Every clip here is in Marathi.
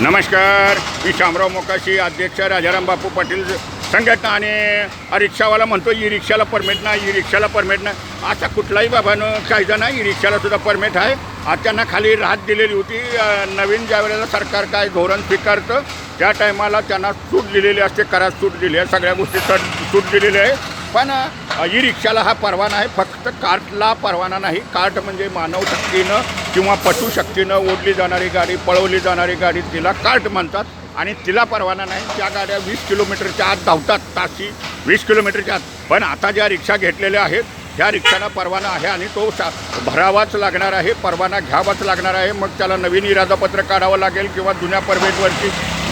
नमस्कार मी शामराव मोकाशी अध्यक्ष राजाराम बापू पाटील संघटना आणि रिक्षावाला म्हणतो ई रिक्षाला परमिट नाही ई रिक्षाला परमिट नाही. असा कुठलाही बाबानं कायदा नाही ई रिक्षाला सुद्धा परमिट आहे. आज त्यांना खाली राहत दिलेली होती. नवीन ज्या वेळेला सरकार काय धोरण स्वीकारतं त्या टायमाला त्यांना सूट दिलेली असते करात सूट दिली आहे. सगळ्या गोष्टी सूट दिलेली आहे. पण ई रिक्षाला हा परवाना आहे. फक्त कार्टला परवाना नाही. कार्ट म्हणजे मानव शक्तीनं किंवा पटू शक्तीनं ओढली जाणारी गाडी पळवली जाणारी गाडी तिला कार्ट म्हणतात आणि तिला परवाना नाही. त्या गाड्या वीस किलोमीटरच्या आत धावतात ताशी वीस किलोमीटरच्या आत. पण आता ज्या रिक्षा घेतलेल्या आहेत ह्या रिक्षाला परवाना आहे आणि तो सा भरावाच लागणार आहे परवाना घ्यावाच लागणार आहे. मग त्याला नवीन इरादापत्र काढावं लागेल किंवा जुन्या परमिटवरची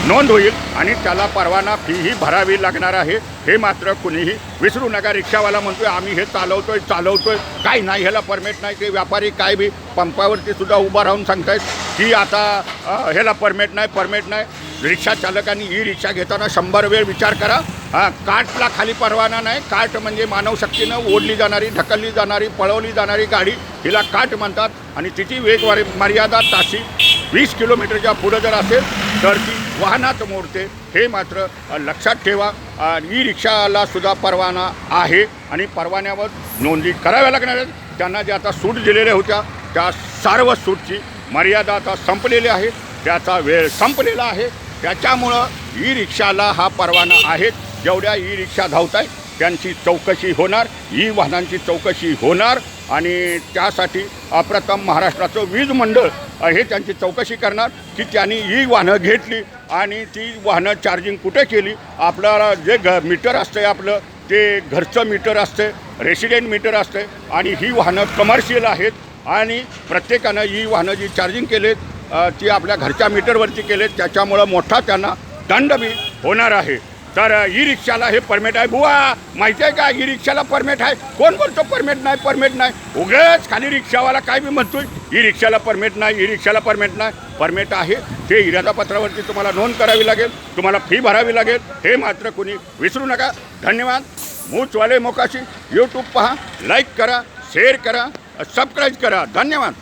नोंद होईल आणि त्याला परवाना फीही भरावी लागणार आहे. हे मात्र कुणीही विसरू नका. रिक्षावाला म्हणतोय आम्ही हे चालवतोय चालवतोय. काय नाही ह्याला परमिट नाही. ते व्यापारी काय बी पंपावरती सुद्धा उभा राहून सांगतायत की आता ह्याला परमिट नाही परमिट नाही. रिक्षा चालकांनी ई रिक्षा घेताना शंभर वेळ विचार करा. हां कार्टला खाली परवाना नाही. कार्ट म्हणजे मानवशक्तीनं ओढली जाणारी ढकलली जाणारी पळवली जाणारी गाडी हिला काट म्हणतात. आणि तिची वेगवारी मर्यादा ताशी वीस किलोमीटरच्या पुढं जर असेल तर ती वाहनात मोडते. हे मात्र लक्षात ठेवा. ई रिक्षाला सुद्धा परवाना आहे. आणि परवान्यावर नोंदी कराव्या लागणार आहेत. त्यांना ज्या आता सूट दिलेल्या होत्या त्या सर्व सूटची मर्यादा आता संपलेली आहे. त्याचा वेळ संपलेला आहे. त्याच्यामुळं ई रिक्षाला हा परवाना आहे. जेवढ्या ई रिक्षा धावत आहेत त्यांची चौकशी होणार. ई वाहनांची चौकशी होणार. आणि त्यासाठी अप्रथम महाराष्ट्राचं वीज मंडळ हे त्यांची चौकशी करणार की त्यांनी ही वाहनं घेतली आणि ती वाहनं चार्जिंग कुठे केली. आपल्याला जे घ मीटर असतं आपलं ते घरचं मीटर असते रेसिडेंट मीटर असते आणि ही वाहनं कमर्शियल आहेत आणि प्रत्येकानं ही वाहनं जी चार्जिंग केलेत ती आपल्या घरच्या मीटरवरती केलेत त्याच्यामुळं मोठा त्यांना दंड बी होणार आहे. तर ई रिक्षाला हे परमिट आहे. बुवा माहिती आहे का? ई रिक्षाला परमिट आहे. कोण बोलतो परमिट नाही परमिट नाही? उगेच खाली रिक्षावाला काय मी म्हणतोय? ई रिक्षाला परमिट नाही ई रिक्षाला परमिट नाही. परमिट आहे. ते इरादापत्रावरती तुम्हाला नोंद करावी लागेल. तुम्हाला फी भरावी लागेल. हे मात्र कोणी विसरू नका. धन्यवाद. मूचवाले मोकाशी. यूट्यूब पहा. लाईक करा. शेअर करा. सबस्क्राईब करा. धन्यवाद.